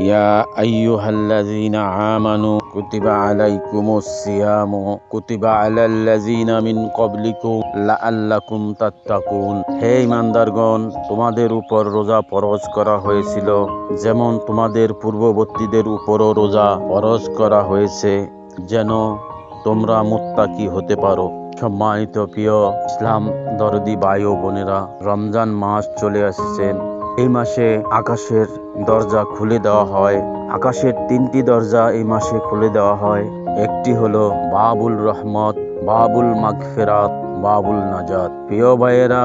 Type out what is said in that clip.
يا أيها الذين آمنوا كتب عليكم الصيام كتب على الذين من قبلكم لعلكم تتقون হে ইমানদারগণ তোমাদের উপর রোজা ফরজ করা হয়েছিল যেমন তোমাদের পূর্ববর্তীদের উপরও রোজা ফরজ করা হয়েছে যেন তোমরা মুত্তাকি হতে পারো সম্মানিত প্রিয় ইসলাম দরদি ভাই ও বোনেরা রমজান মাস চলে আসছেন এই মাসে আকাশের দরজা খুলে দেওয়া হয়। আকাশের তিনটি দরজা এই মাসে খুলে দেওয়া হয়। একটি হলো বাবুল রহমত, বাবুল মাগফেরাত, বাবুল নাজাদ প্রিয় ভাইয়েরা